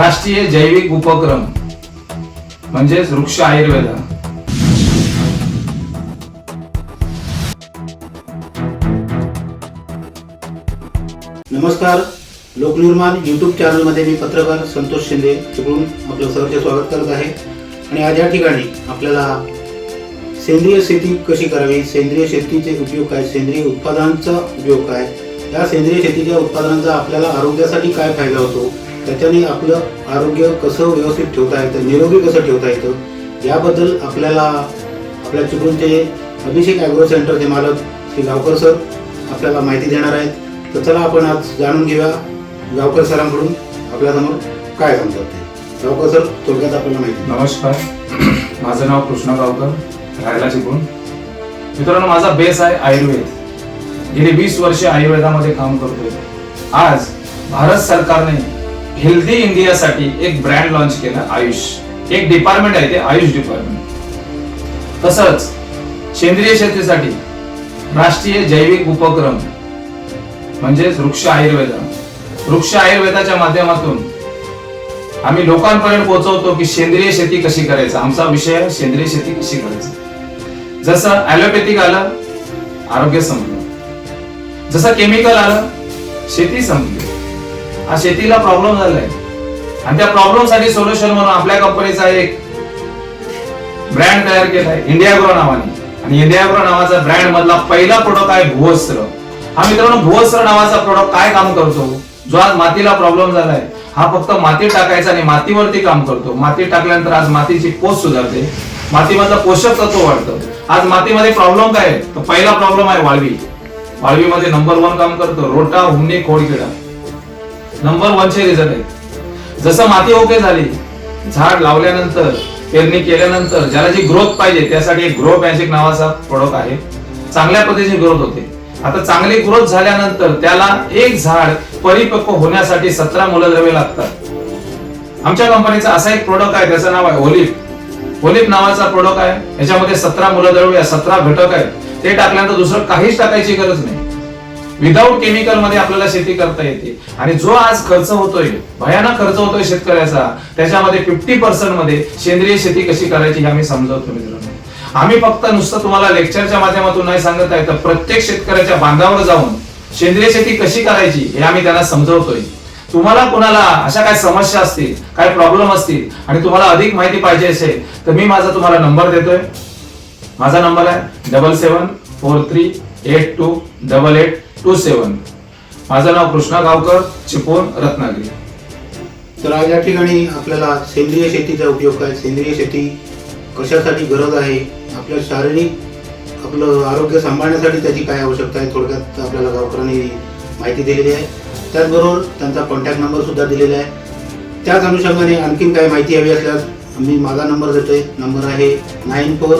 राष्ट्रीय जैविक उपक्रम म्हणजेच वृक्ष आयुर्वेद. नमस्कार. लोकनिर्माण यूट्यूब चॅनलमध्ये मी पत्रकार संतोष शिंदे चिपळूण आपलं सर्वचे स्वागत करत आहे. आणि आज या ठिकाणी आपल्याला सेंद्रिय शेती कशी करावी सेंद्रिय शेतीचे उपयोग काय सेंद्रिय उत्पादनांचा उपयोग काय या सेंद्रिय शेतीच्या उत्पादनांचा आपल्याला आरोग्यासाठी काय फायदा होतो त्याच्याने आपलं आरोग्य कसं व्यवस्थित ठेवता येतं निरोगी कसं ठेवता येतं याबद्दल आपल्याला आपल्या चिपळूणचे अभिषेक ॲग्रो सेंटरचे मालक श्री गावकर सर आपल्याला माहिती देणार आहेत. तर चला आपण आज जाणून घेऊया गावकर सरांकडून आपल्यासमोर काय सांगतात ते. गावकर सर थोडक्यात आपल्याला माहिती नमस्कार. माझं नाव कृष्णा गावकर राहायला चिपळूण. मित्रांनो माझा बेस आहे आयुर्वेद. गेली वीस वर्षे आयुर्वेदामध्ये काम करतोय. आज भारत सरकारने हेल्दी इंडियासाठी एक ब्रँड लॉन्च केला आयुष. एक डिपार्टमेंट आहे ते आयुष डिपार्टमेंट तसंच सेंद्रिय शेतीसाठी राष्ट्रीय जैविक उपक्रम म्हणजेच वृक्ष आयुर्वेद. वृक्ष आयुर्वेदाच्या माध्यमातून आम्ही लोकांपर्यंत पोहोचवतो की सेंद्रिय शेती कशी करायचं? आमचा विषय सेंद्रिय शेती कशी करायचं? जसं ॲलोपॅथिक आलं आरोग्य संपलं जसं केमिकल आलं शेती संपली हा शेतीला प्रॉब्लेम झालाय. आणि त्या प्रॉब्लेमसाठी सोल्युशन म्हणून आपल्या कंपनीचा एक ब्रँड तयार केलाय इंडिया ग्रो नावाने. आणि इंडिया ग्रो नावाचा ब्रँड मधला पहिला प्रोडक्ट आहे भुवस्त्र. हा मित्रांनो भुवस्त्र नावाचा प्रोडक्ट काय काम करतो? जो आज मातीला प्रॉब्लेम झालाय हा फक्त माती टाकायचा आणि मातीवरती काम करतो. माती टाकल्यानंतर आज मातीची पोच सुधारते. मातीमधलं पोषक तत्व वाढतं. आज मातीमध्ये प्रॉब्लेम काय तर पहिला प्रॉब्लेम आहे वाळवी. वाळवीमध्ये नंबर वन काम करतो रोटा हुमणी खोडकिडा. नंबर वनचे रिझन आहे. जसं माती ओके झाली झाड लावल्यानंतर पेरणी केल्यानंतर ज्याला जी ग्रोथ पाहिजे त्यासाठी एक ग्रो मॅजिक नावाचा प्रोडक्ट आहे. चांगल्या पद्धतीची ग्रोथ होते. आता चांगली ग्रोथ झाल्यानंतर त्याला एक झाड परिपक्व होण्यासाठी सतरा मूलद्रव्ये लागतात. आमच्या कंपनीचा असा एक प्रोडक्ट आहे त्याचं नाव आहे ओलिप ओलिप नावाचा प्रोडक्ट आहे. याच्यामध्ये सतरा मूलद्रव्य सतरा घटक आहेत. ते टाकल्यानंतर दुसरं काहीच टाकायची गरज नाही. विदाऊट केमिकलमध्ये आपल्याला शेती करता येते. आणि जो आज खर्च होतोय भयानक खर्च होतोय शेतकऱ्याचा त्याच्यामध्ये फिफ्टी पर्सेंटमध्ये सेंद्रिय शेती कशी करायची हे आम्ही समजवतो मित्रांनो. आम्ही फक्त नुसतं तुम्हाला लेक्चरच्या माध्यमातून नाही सांगत आहे तर प्रत्येक शेतकऱ्याच्या बांधावर जाऊन सेंद्रिय शेती कशी करायची हे आम्ही त्यांना समजवतोय. तुम्हाला कोणाला अशा काय समस्या असतील काय प्रॉब्लेम असतील आणि तुम्हाला अधिक माहिती पाहिजे असेल तर मी माझा तुम्हाला नंबर देतोय. माझा नंबर आहे double seven four three eight two double eight two seven माझं नाव कृष्णा गावकर चिपळूण रत्नागिरी. तर आज या ठिकाणी आपल्याला सेंद्रिय शेतीचा उपयोग काय सेंद्रिय शेती कशासाठी गरज आहे आपल्या शारीरिक आपलं आरोग्य सांभाळण्यासाठी त्याची काय आवश्यकता आहे थोडक्यात आपल्याला गावकरांनी माहिती दिलेली आहे. त्याचबरोबर त्यांचा कॉन्टॅक्ट नंबर सुद्धा दिलेला आहे. त्याच अनुषंगाने आणखीन काय माहिती हवी असल्यास मी माझा नंबर देतोय. नंबर आहे nine four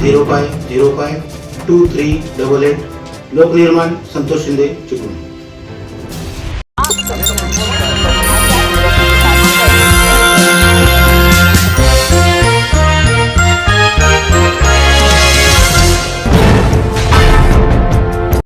zero five zero five two three double eight लोकनिर्माण संतोष शिंदे चिपळूण